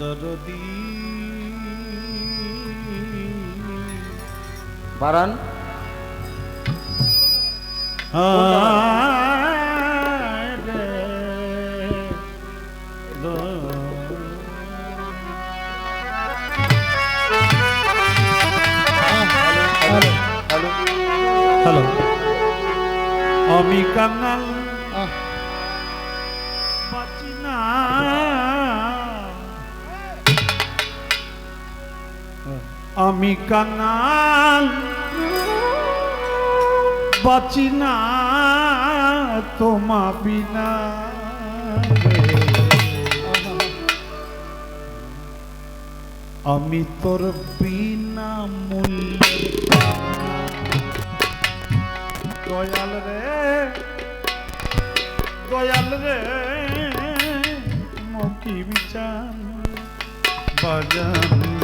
দরদি বারান। Hello hello. আমি কাঙাল আমি কাঙাল। বাঁচি না তোমা বিনা। আমি তোর বিনা মূল্যে। দয়াল রে দয়াল রে, মকি বিচার বাজান।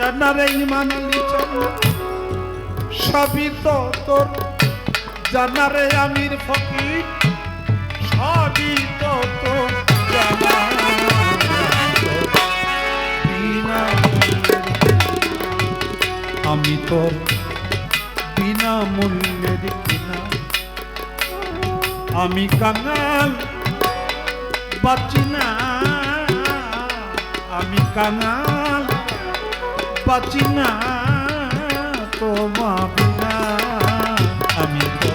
জানারে ইমান লিচন সবই তো তোর। জানারে আমির ফকির। সবই তো তোর। জানা আমি তোর বিনা মূল্যের কিনা আমি কাঙাল। বাঁচি না। আমি কাঙাল। বাঁচি না তোমা আমি তো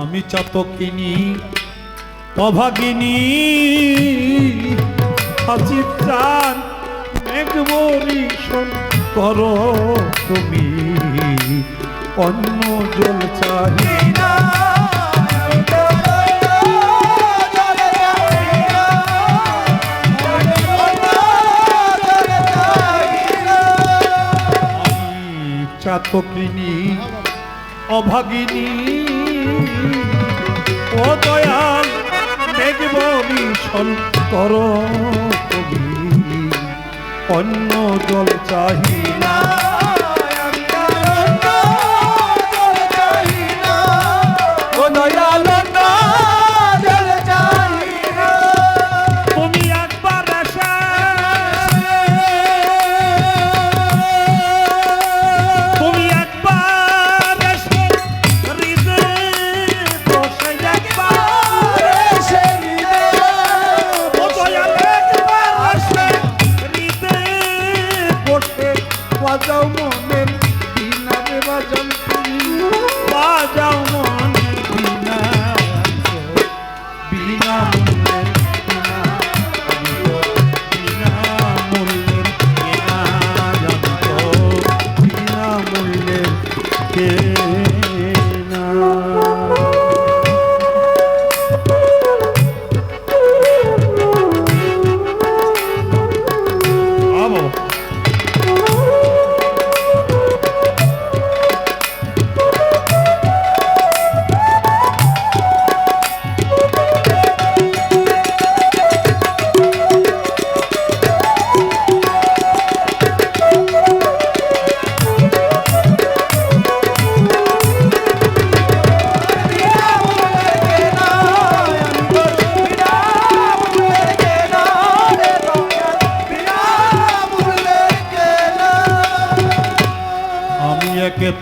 আমি চাতকিনী অভাগিনী হাসি চান মেঘবরিশন কর তুমি অন্য জল চাহি চাতকিনী অভাগিনী ও দয়াল দেখব ভীষণ কর তুমি। অন্য জল চাহি না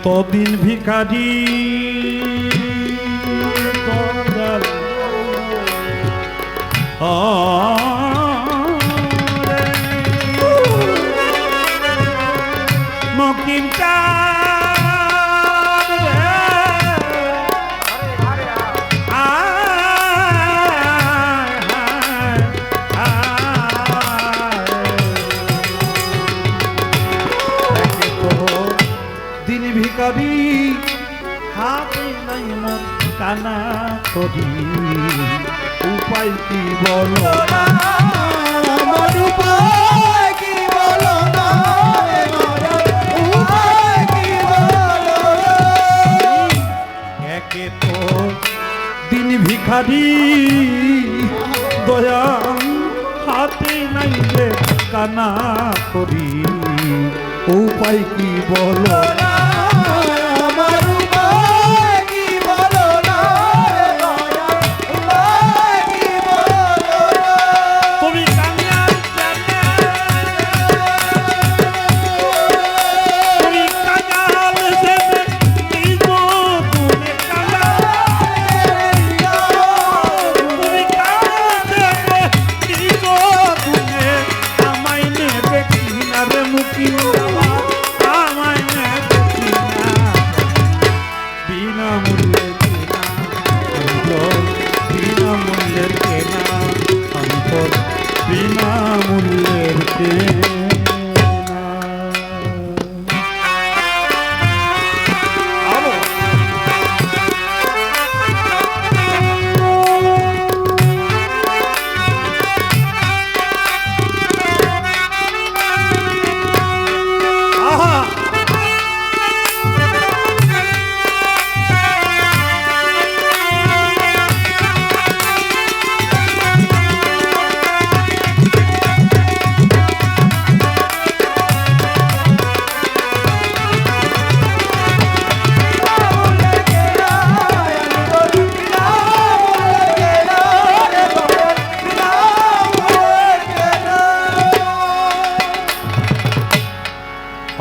একে তদিন ভিখারি। কানা করি উপায় কি বলো আমার উপায় কি বলো না? উপায় কি বলো একে তো দিন ভিখারি দয়া হাতে নাইলে কানা করি উপায় কি বলো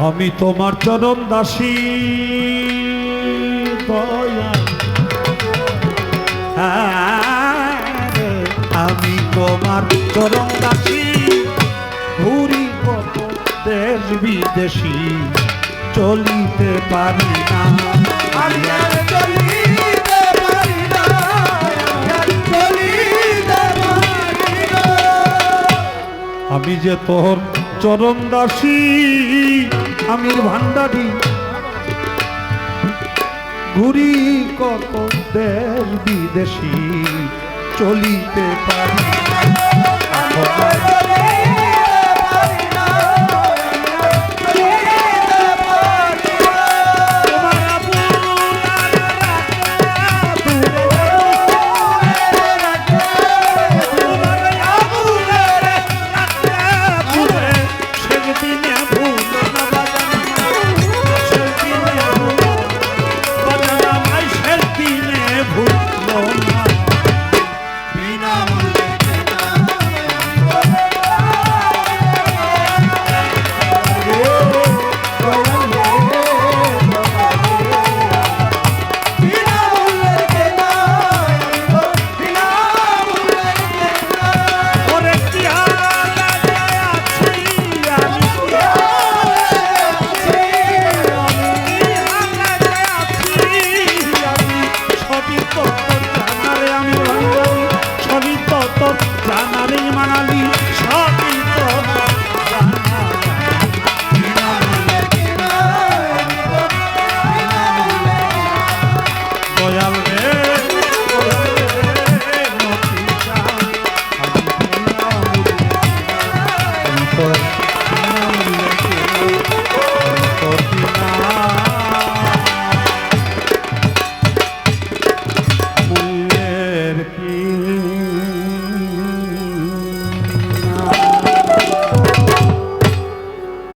আমি তোমার চরণ দাসী। আমি তোমার চরণ দাসী। ঘুরি কত দেশ বিদেশি। চলিতে পারি না। আমি চলিতে পারি না। আমি যে তোর চরণ দাসী। আমির ভান্ডারি। ঘুরি কত দেশ বিদেশি চলিতে পারি। তোর জানারে বাঙালি,